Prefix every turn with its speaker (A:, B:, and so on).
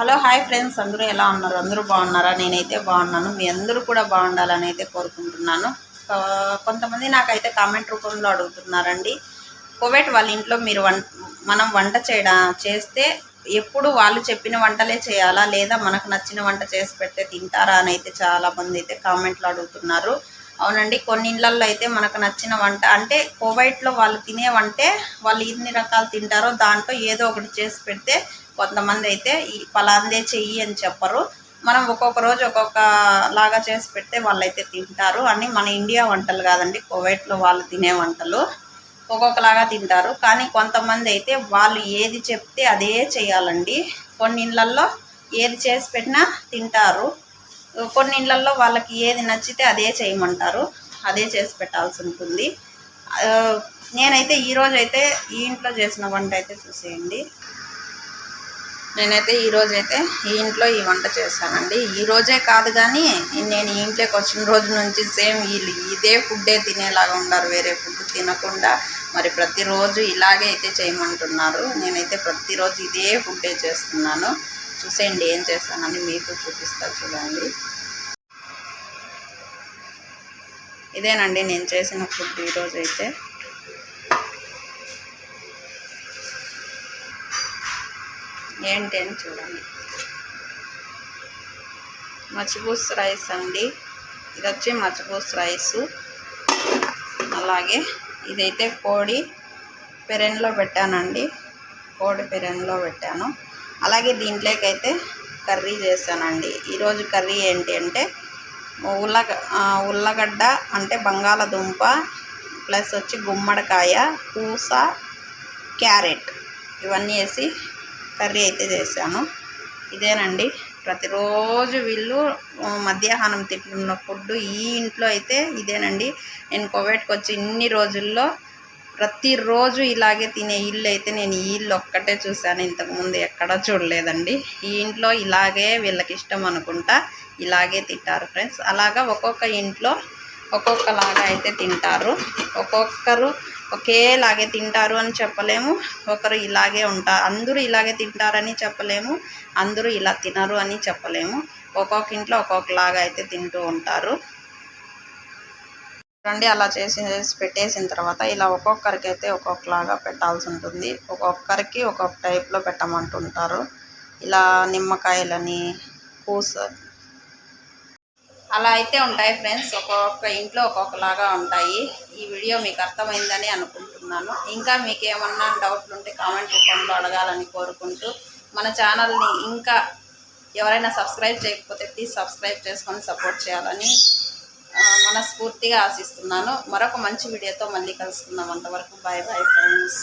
A: Hello hi friends. అందరూ ఎలా ఉన్నారు? అందరూ బాగున్నారా? నేనైతే బాగున్నాను. మీ అందరూ కూడా బాగుండాలని అయితే కోరుకుంటున్నాను. కొంతమంది నాకైతే కామెంట్ రూపంలో అడుగుతున్నారండి. కోవిడ్ వాళ్ళ ఇంట్లో మీరు మనం వంట చేయడా చేస్తే ఎప్పుడు వాళ్ళు చెప్పిన వంటలే చేయాలా? లేదా మనకు నచ్చిన వంట చేసి పెడితే తింటారా అని అయితే చాలా మంది అయితే కామెంట్లు అడుగుతున్నారు. అవునండి కొన్ని ఇళ్ళల్లో అయితే మనకు నచ్చిన వంట అంటే కోవైట్లో వాళ్ళు తినే వంటే వాళ్ళు ఎన్ని రకాలు తింటారో దాంట్లో ఏదో ఒకటి చేసి పెడితే కొంతమంది అయితే ఈ పలాందే చెయ్యి అని చెప్పరు. మనం ఒక్కొక్క రోజు ఒక్కొక్క లాగా చేసి పెడితే వాళ్ళైతే తింటారు. అని మన ఇండియా వంటలు కాదండి కోవైట్లో వాళ్ళు తినే వంటలు ఒక్కొక్కలాగా తింటారు. కానీ కొంతమంది అయితే వాళ్ళు ఏది చెప్తే అదే చేయాలండి. కొన్ని ఇళ్ళల్లో ఏది చేసి పెట్టినా తింటారు. కొన్ని ఇళ్ళల్లో వాళ్ళకి ఏది నచ్చితే అదే చేయమంటారు. అదే చేసి పెట్టాల్సి ఉంటుంది. నేనైతే ఈరోజైతే ఈ ఇంట్లో చేసిన వంట అయితే చూసేయండి. నేనైతే ఈరోజు అయితే ఈ ఇంట్లో ఈ వంట చేశానండి. ఈ రోజే కాదు కానీ నేను ఈ ఇంట్లోకి వచ్చిన రోజు నుంచి సేమ్ వీళ్ళు ఇదే ఫుడ్డే తినేలాగా ఉన్నారు. వేరే ఫుడ్ తినకుండా మరి ప్రతిరోజు ఇలాగే అయితే చేయమంటున్నారు. నేనైతే ప్రతిరోజు ఇదే ఫుడ్డే చేస్తున్నాను. చూసేయండి ఏం చేస్తానని మీకు చూపిస్తా చూడండి. ఇదేనండి నేను చేసిన ఫుడ్ ఈరోజు అయితే ఏంటి అని చూడండి. మచ్చిపూస్ రైస్ అండి. ఇది వచ్చి మచ్చిపూస్ రైసు. అలాగే ఇదైతే కోడి పెరెన్లో పెట్టానండి. కోడి పెరెన్లో పెట్టాను. అలాగే దీంట్లోకైతే కర్రీ చేశానండి. ఈరోజు కర్రీ ఏంటి అంటే ఉల్లగ ఉల్లగడ్డ అంటే బంగాళదుంప ప్లస్ వచ్చి గుమ్మడికాయ పూస క్యారెట్ ఇవన్నీ వేసి కర్రీ అయితే చేశాను. ఇదేనండి. ప్రతిరోజు వీళ్ళు మధ్యాహ్నం తింటున్న ఫుడ్ ఈ ఇంట్లో అయితే ఇదేనండి. నేను కోవిడ్కి వచ్చి ఇన్ని రోజుల్లో ప్రతిరోజు ఇలాగే తినే ఇల్లు అయితే నేను ఈ ఇల్లు ఒక్కటే చూశాను. ఇంతకుముందు ఎక్కడా చూడలేదండి. ఈ ఇంట్లో ఇలాగే వీళ్ళకి ఇష్టం అనుకుంటా ఇలాగే తింటారు ఫ్రెండ్స్. అలాగా ఒక్కొక్క ఇంట్లో ఒక్కొక్కలాగా అయితే తింటారు. ఒక్కొక్కరు ఒకేలాగే తింటారు అని చెప్పలేము. ఒకరు ఇలాగే ఉంటారు అందరూ ఇలాగే తింటారని చెప్పలేము. అందరూ ఇలా తినరు అని చెప్పలేము. ఒక్కొక్క ఇంట్లో ఒక్కొక్కలాగా అయితే తింటూ ఉంటారు. రండి అలా చేసి పెట్టేసిన తర్వాత ఇలా ఒక్కొక్కరికి అయితే ఒక్కొక్కలాగా పెట్టాల్సి ఉంటుంది. ఒక్కొక్కరికి ఒక్కొక్క టైప్లో పెట్టమంటుంటారు. ఇలా నిమ్మకాయలని పూస అలా అయితే ఉంటాయి ఫ్రెండ్స్. ఒక్కొక్క ఇంట్లో ఒక్కొక్కలాగా ఉంటాయి. ఈ వీడియో మీకు అర్థమైందని అనుకుంటున్నాను. ఇంకా మీకు ఏమన్నా డౌట్లు ఉంటే కామెంట్ రూపంలో అడగాలని కోరుకుంటూ మన ఛానల్ని ఇంకా ఎవరైనా సబ్స్క్రైబ్ చేయకపోతే ప్లీజ్ సబ్స్క్రైబ్ చేసుకొని సపోర్ట్ చేయాలని మనస్ఫూర్తిగా ఆశిస్తున్నాను. మరొక మంచి వీడియోతో మళ్ళీ కలుసుకుందాం అంతవరకు. Bye bye friends.